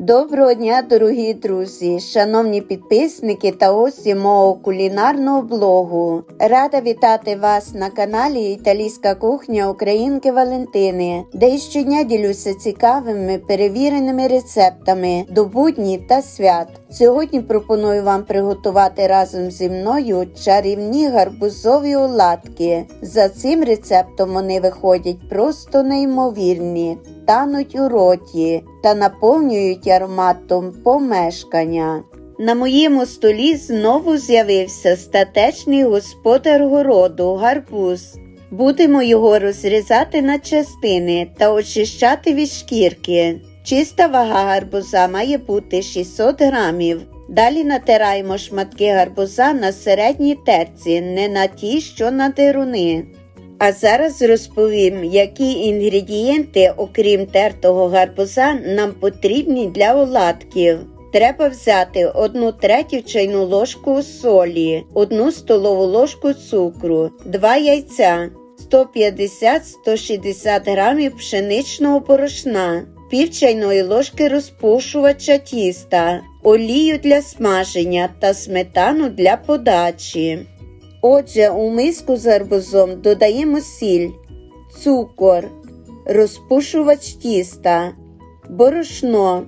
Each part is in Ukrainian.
Доброго дня, дорогі друзі, шановні підписники та гості мого кулінарного блогу. Рада вітати вас на каналі Італійська кухня Українки Валентини, де я щодня ділюся цікавими перевіреними рецептами до будні та свят. Сьогодні пропоную вам приготувати разом зі мною чарівні гарбузові оладки. За цим рецептом вони виходять просто неймовірні тануть у роті та наповнюють ароматом помешкання. На моєму столі знову з'явився статечний господар городу гарбуз. Будемо його розрізати на частини та очищати від шкірки. Чиста вага гарбуза має бути 600 грамів. Далі натираємо шматки гарбуза на середній терці, не на ті, що на деруни. А зараз розповім, які інгредієнти, окрім тертого гарбуза, нам потрібні для оладків. Треба взяти 1 третю чайну ложку солі, 1 столову ложку цукру, 2 яйця, 150-160 грамів пшеничного порошна, пів чайної ложки розпушувача тіста, олію для смаження та сметану для подачі. Отже, у миску з гарбузом додаємо сіль, цукор, розпушувач тіста, борошно.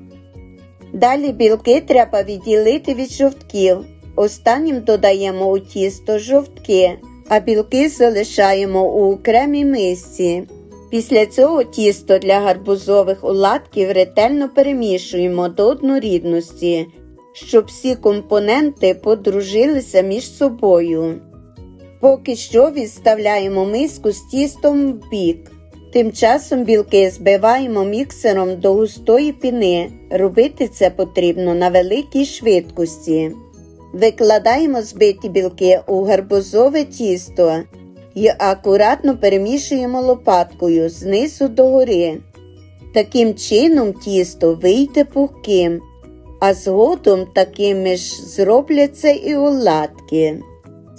Далі білки треба відділити від жовтків. Останнім додаємо у тісто жовтки, а білки залишаємо у окремій мисці. Після цього тісто для гарбузових оладків ретельно перемішуємо до однорідності, щоб всі компоненти подружилися між собою. Поки що відставляємо миску з тістом в бік. Тим часом білки збиваємо міксером до густої піни. Робити це потрібно на великій швидкості. Викладаємо збиті білки у гарбузове тісто і акуратно перемішуємо лопаткою знизу до гори. Таким чином тісто вийде пухким, а згодом такими ж зробляться і оладки.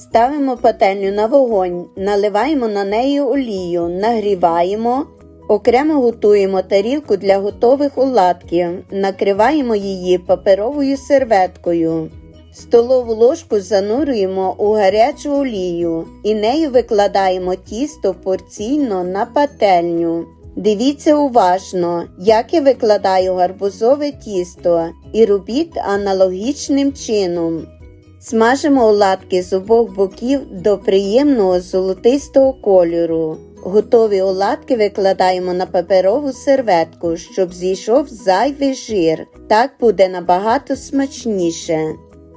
Ставимо пательню на вогонь, наливаємо на неї олію, нагріваємо, окремо готуємо тарілку для готових оладків, накриваємо її паперовою серветкою. Столову ложку занурюємо у гарячу олію і нею викладаємо тісто порційно на пательню. Дивіться уважно, як я викладаю гарбузове тісто, і робіть аналогічним чином. Смажимо оладки з обох боків до приємного золотистого кольору. Готові оладки викладаємо на паперову серветку, щоб зійшов зайвий жир. Так буде набагато смачніше.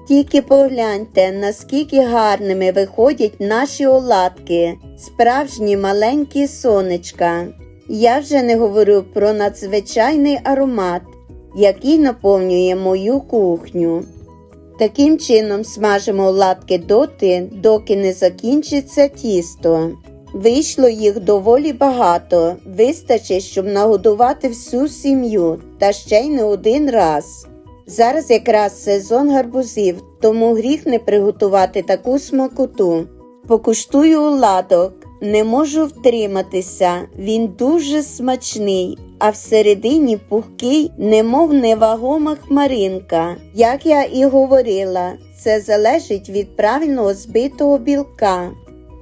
Тільки погляньте, наскільки гарними виходять наші оладки, справжні маленькі сонечка. Я вже не говорю про надзвичайний аромат, який наповнює мою кухню. Таким чином смажимо оладки доти, доки не закінчиться тісто. Вийшло їх доволі багато, вистачить, щоб нагодувати всю сім'ю, та ще й не один раз. Зараз якраз сезон гарбузів, тому гріх не приготувати таку смакоту. Покуштую оладок, не можу втриматися, він дуже смачний, а всередині пухкий, немов невагома хмаринка. Як я і говорила, це залежить від правильного збитого білка.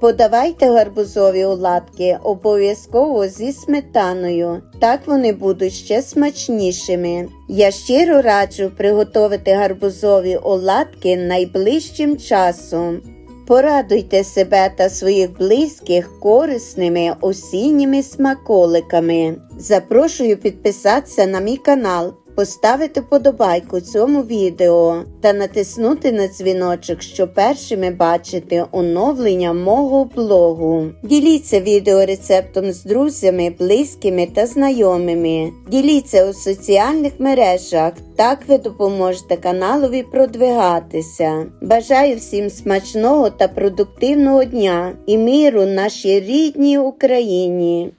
Подавайте гарбузові оладки обов'язково зі сметаною, так вони будуть ще смачнішими. Я щиро раджу приготувати гарбузові оладки найближчим часом. Порадуйте себе та своїх близьких корисними осінніми смаколиками. Запрошую підписатися на мій канал, поставити подобайку цьому відео та натиснути на дзвіночок, щоб першими бачити оновлення мого блогу. Діліться відеорецептом з друзями, близькими та знайомими. Діліться у соціальних мережах. Так ви допоможете каналові продвигатися. Бажаю всім смачного та продуктивного дня і миру нашій рідній Україні.